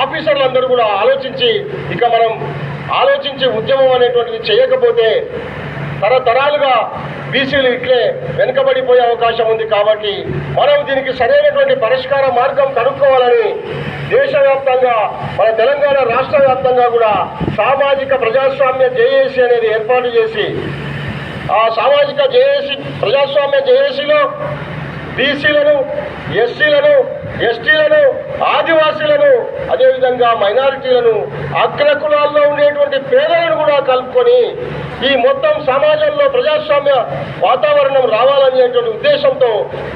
ఆఫీసర్లు అందరూ కూడా ఆలోచించి ఇక మనం ఆలోచించి ఉద్యమం అనేటువంటిది చేయకపోతే తరతరాలుగా బీసీలు ఇట్లే వెనుకబడిపోయే అవకాశం ఉంది కాబట్టి మనం దీనికి సరైనటువంటి పరిష్కార మార్గం కనుక్కోవాలని దేశవ్యాప్తంగా మన తెలంగాణ రాష్ట్ర వ్యాప్తంగా కూడా సామాజిక ప్రజాస్వామ్య జేఏసీ అనేది ఏర్పాటు చేసి ఆ సామాజిక జేఏసీ ప్రజాస్వామ్య జేఏసీలో బీసీలను ఎస్సీలను ఎస్టీలను అదేవిధంగా మైనారిటీలను అగ్ర కులాల్లో ఉండేటువంటి పేదలను కూడా కలుపుకొని ఈ మొత్తం సమాజంలో ప్రజాస్వామ్య వాతావరణం రావాలనేటువంటి ఉద్దేశంతో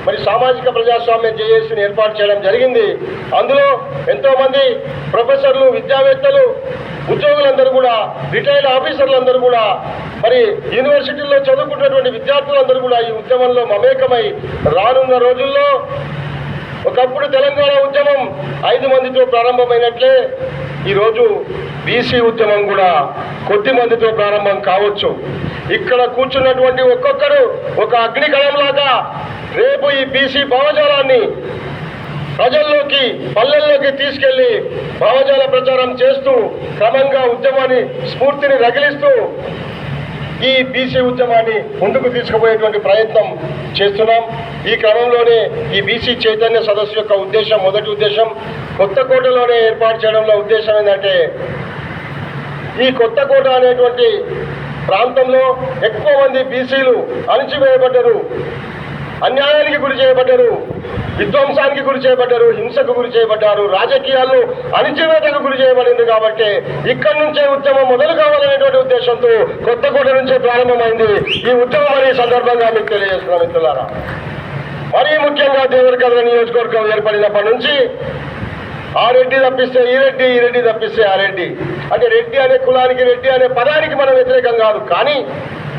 మరి సామాజిక ప్రజాస్వామ్య జేఏసీని ఏర్పాటు చేయడం జరిగింది. అందులో ఎంతోమంది ప్రొఫెసర్లు విద్యావేత్తలు ఉద్యోగులందరూ కూడా రిటైర్డ్ ఆఫీసర్లందరూ కూడా మరి యూనివర్సిటీల్లో చదువుకుంటున్నటువంటి విద్యార్థులందరూ కూడా ఈ ఉద్యమంలో మమేకమై రానున్న రోజుల్లో ఒకప్పుడు తెలంగాణ ఉద్యమం ఐదు మందితో ప్రారంభమైనట్లే ఈరోజు బీసీ ఉద్యమం కూడా కొద్ది మందితో ప్రారంభం కావచ్చు. ఇక్కడ కూర్చున్నటువంటి ఒక్కొక్కరు ఒక అగ్నికణంలాగా రేపు ఈ బీసీ భావజాలాన్ని ప్రజల్లోకి పల్లెల్లోకి తీసుకెళ్ళి భావజాల ప్రచారం చేస్తూ క్రమంగా ఉద్యమాన్ని స్ఫూర్తిని రగిలిస్తూ ఈ బీసీ ఉద్యమాన్ని ముందుకు తీసుకుపోయేటువంటి ప్రయత్నం చేస్తున్నాం. ఈ క్రమంలోనే ఈ బీసీ చైతన్య సదస్సు యొక్క ఉద్దేశం మొదటి ఉద్దేశం కొత్త కోటలోనే ఏర్పాటు చేయడంలో ఉద్దేశం ఏంటంటే ఈ కొత్త కోట అనేటువంటి ప్రాంతంలో ఎక్కువ మంది బీసీలు అణిచివేయబడ్డరు. అన్యాయానికి గురి చేయబడ్డారు విధ్వంసానికి గురి చేయబడ్డారు హింసకు గురి చేయబడ్డారు రాజకీయాల్లో అణిచివేతకు గురి చేయబడింది కాబట్టి ఇక్కడి నుంచే ఉద్యమం మొదలు కావాలనేటువంటి ఉద్దేశంతో కొత్తకోట నుంచే ప్రారంభమైంది ఈ ఉద్యమం అనే సందర్భంగా మీకు తెలియజేస్తున్నాం మిత్రులారా. మరీ ముఖ్యంగా దేవరకద్ర నియోజకవర్గం ఏర్పడినప్పటి నుంచి ఆ రెడ్డి తప్పిస్తే ఈ రెడ్డి ఈ రెడ్డి తప్పిస్తే ఆ రెడ్డి. అంటే రెడ్డి అనే కులానికి రెడ్డి అనే పదానికి మనం వ్యతిరేకం కాదు. కానీ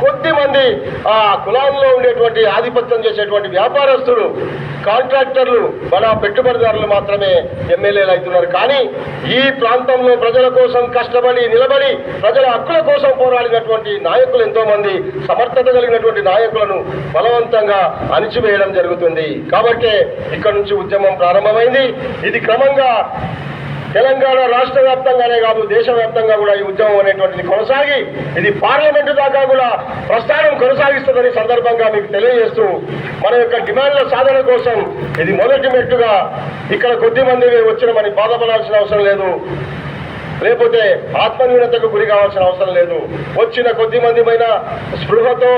కొద్ది మంది ఆ కులాల్లో ఉండేటువంటి ఆధిపత్యం చేసేటువంటి వ్యాపారస్తులు కాంట్రాక్టర్లు మన పెట్టుబడిదారులు మాత్రమే ఎమ్మెల్యేలు అవుతున్నారు. కానీ ఈ ప్రాంతంలో ప్రజల కోసం కష్టపడి నిలబడి ప్రజల హక్కుల కోసం పోరాడినటువంటి నాయకులు ఎంతో మంది సమర్థత కలిగినటువంటి నాయకులను బలవంతంగా అణిచివేయడం జరుగుతుంది. కాబట్టి ఇక్కడ నుంచి ఉద్యమం ప్రారంభమైంది. ఇది క్రమంగా తెలంగాణ రాష్ట్ర వ్యాప్తంగానే కాదు దేశవ్యాప్తంగా కూడా ఈ ఉద్యమం అనేటువంటిది కొనసాగి ఇది పార్లమెంటు దాకా కూడా ప్రస్థానం కొనసాగిస్తుందని సందర్భంగా మీకు తెలియజేస్తూ మన యొక్క డిమాండ్ల సాధన కోసం ఇది మొదటి మెట్టుగా ఇక్కడ కొద్ది మంది వచ్చిన మరి బాధపడాల్సిన అవసరం లేదు. లేకపోతే ఆత్మన్యూనతకు గురి కావాల్సిన అవసరం లేదు. వచ్చిన కొద్ది మంది పైన స్పృహతో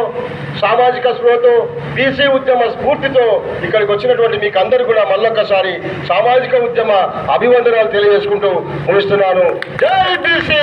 సామాజిక స్పృహతో బీసీ ఉద్యమ స్ఫూర్తితో ఇక్కడికి వచ్చినటువంటి మీకు అందరు కూడా మళ్ళొక్కసారి సామాజిక ఉద్యమ అభివందనాలు తెలియజేసుకుంటూ ముగిస్తున్నాను. జై బీసీ!